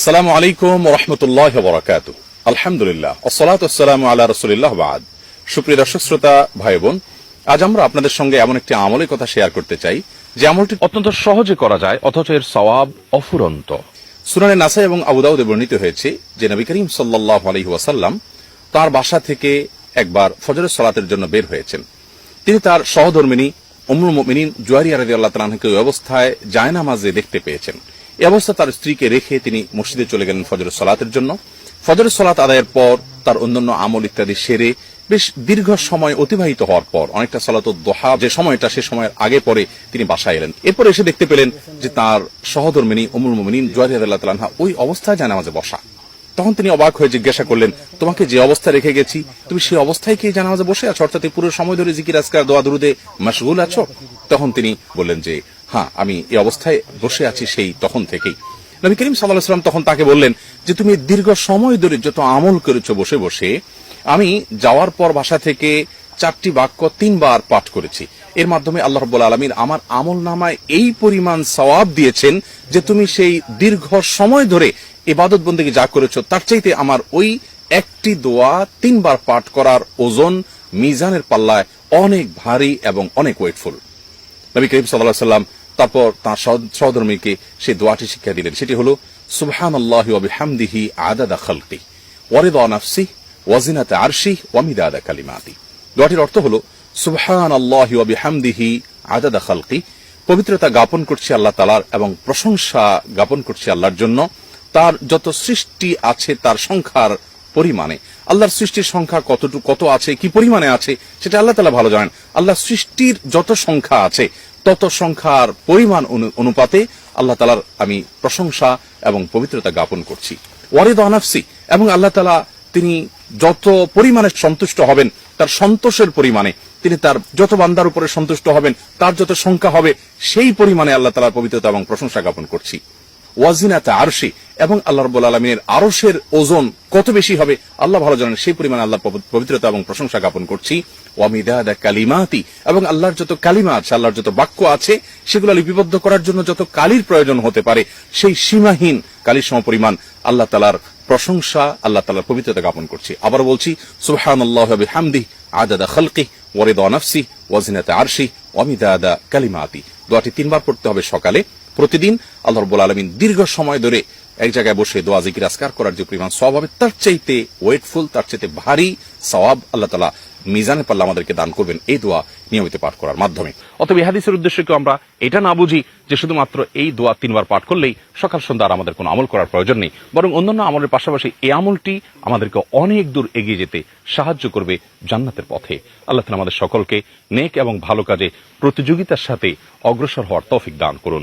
আসসালামু আলাইকুম রহমতুল্লাহ বরাকাত আলহামদুলিল্লাহ। আসসালাম আল্লাহ রসুলিল্লাহ বাদ সুপ্রিয় দর্শক, শ্রোতা ভাই বোন আজ আমরা আপনাদের সঙ্গে এমন একটি আমলের কথা শেয়ার করতে চাই, যে আমলটি অত্যন্ত সহজে করা যায়, অথচ এর সওয়াব অফুরন্ত। সুনানে নাসাই এবং আবুদাউদে বর্ণিত হয়েছে যে নবী করিম সাল্লাহ আলহি তার বাসা থেকে একবার ফজরের সলাতের জন্য বের হয়েছেন। তিনি তার সহধর্মিনী উমরুল মিনীন জুয়ারিয়া রাজি আল্লাহ তালাহকে ওই অবস্থায় জায়নামাজে দেখতে পেয়েছেন। এই অবস্থা তার স্ত্রীকে রেখে তিনি মসজিদে চলে গেলেন ফজরের সলাতের জন্য। ফজরের সলাত আদায়ের পর তার অন্যান্য আমল ইত্যাদি সেরে বেশ দীর্ঘ সময় অতিবাহিত হওয়ার পর, অনেকটা সলাত দোহা, যে সময়টা সে সময়ের আগে পরে তিনি বাসায় এলেন। এরপর এসে দেখতে পেলেন যে তার সহধর্মিনী অমুল মমিনী জয়াদ আল্লাহ ওই অবস্থায় জানামাজে বসা। তখন তিনি অবাক হয়ে জিজ্ঞাসা করলেন, তোমাকে যে অবস্থায় রেখে গেছি? তুমি সেই অবস্থায় কি জানামাজে বসে আছো? অর্থাৎ পুরো সময় ধরে জিকির, আজকার, দোয়া, দুরুদে মশগুল আছো? তখন তিনি বললেন যে হ্যাঁ আমি এই অবস্থায় বসে আছি সেই তখন থেকেই। নবী করিম সাল্লাহ সাল্লাম তখন তাকে বললেন, যে তুমি দীর্ঘ সময় ধরে যত আমল করেছ বসে বসে, আমি যাওয়ার পর বাসা থেকে চারটি বাক্য তিনবার পাঠ করেছি। এর মাধ্যমে আল্লাহ রব্বুল আলমিন আমার আমল নামায় এই পরিমাণ সওয়াব দিয়েছেন যে তুমি সেই দীর্ঘ সময় ধরে ইবাদত বন্দী যা করেছ, তার চাইতে আমার ওই একটি দোয়া তিনবার পাঠ করার ওজন মিজানের পাল্লায় অনেক ভারী এবং অনেক ওয়েটফুল। নবী করিম সাল্লাহ সাল্লাম তারপর তাঁর সহধর্মীকে সেই দোয়াটি শিক্ষা দিলেন। সেটি হল সুবহান আল্লাহ হামদিহি আদাদা খালকি ওয়ারিদ নাফসি ওয়াজিনাতে আরশি ওয়ামিদাদা কালিমাতি। দোয়াটির অর্থ হল সুবহান আল্লাহ হামদিহি আদাদা খালকি, পবিত্রতা জ্ঞাপন করছি আল্লাহ তালার এবং প্রশংসা জ্ঞাপন করছি আল্লাহর জন্য। তার যত সৃষ্টি আছে তার সংখ্যার পরিমাণে। আল্লাহর সৃষ্টির সংখ্যা কতটুকু, কত আছে, কি পরিমাণে আছে, সেটা আল্লাহ তালা ভালো জানেন। আল্লাহ সৃষ্টির যত সংখ্যা আছে, তত সংখ্যার পরিমাণ অনুপাতে আল্লাহ তালার আমি প্রশংসা এবং পবিত্রতা জ্ঞাপন করছি। ওয়ারিদ আনাফসি এবং আল্লাহ তালা তিনি যত পরিমাণে সন্তুষ্ট হবেন, তার সন্তোষের পরিমাণে, তিনি তার যত বান্দার উপরে সন্তুষ্ট হবেন, তার যত সংখ্যা হবে, সেই পরিমাণে আল্লাহ তালার পবিত্রতা এবং প্রশংসা জ্ঞাপন করছি। ওয়াজিনাতে আরশি এবং আল্লাহ রব্বুল আলমীর আরশের ওজন কত বেশি হবে? আল্লাহ ভালো জানেন, সেই পরিমাণে আল্লাহ পবিত্রতা এবং প্রশংসা জ্ঞাপন করছি। ওয়ামিদাদা কালিমাতি এবং আল্লাহর যত কালিমা আছে, আল্লাহর যত বাক্য আছে, সেগুলো লিপিবদ্ধ করার জন্য যত কালির প্রয়োজন হতে পারে, সেই সীমাহীন কালির সমপরিমাণ আল্লাহ তালার প্রশংসা, আল্লাহ তালার পবিত্রতা জ্ঞাপন করছি। আবার বলছি সুবহান আল্লাহ হামদি আদাদা খালকি ওয়ারিদ নাফসি ওয়াজিনাতে আরশি ওয়ামিদাদা কালিমাতি। দোয়াটি তিনবার পড়তে হবে সকালে। প্রতিদিন আল্লাহ রব্বুল আলমিন দীর্ঘ সময় ধরে এক জায়গায় বসে দোয়া, জিকির আসকার করার যে পরিমাণ সওয়াব হবে তার চাইতে ওয়েটফুল, তার চাইতে ভারী সওয়াব আল্লাহ তালা মিজানের পাল্লা আমাদেরকে দান করবেন এই দোয়া নিয়মিত পাঠ করার মাধ্যমে। অতএব এই হাদিসের উদ্দেশ্যে কেউ আমরা এটা না বুঝি যে শুধুমাত্র এই দোয়া তিনবার পাঠ করলেই সকাল সন্ধ্যা আর আমাদের কোনো আমল করার প্রয়োজন নেই, বরং অন্যান্য আমলের পাশাপাশি এই আমলটি আমাদেরকে অনেক দূর এগিয়ে যেতে সাহায্য করবে জান্নাতের পথে। আল্লাহ আমাদের সকলকে নেক এবং ভালো কাজে প্রতিযোগিতার সাথে অগ্রসর হওয়ার তৌফিক দান করুন।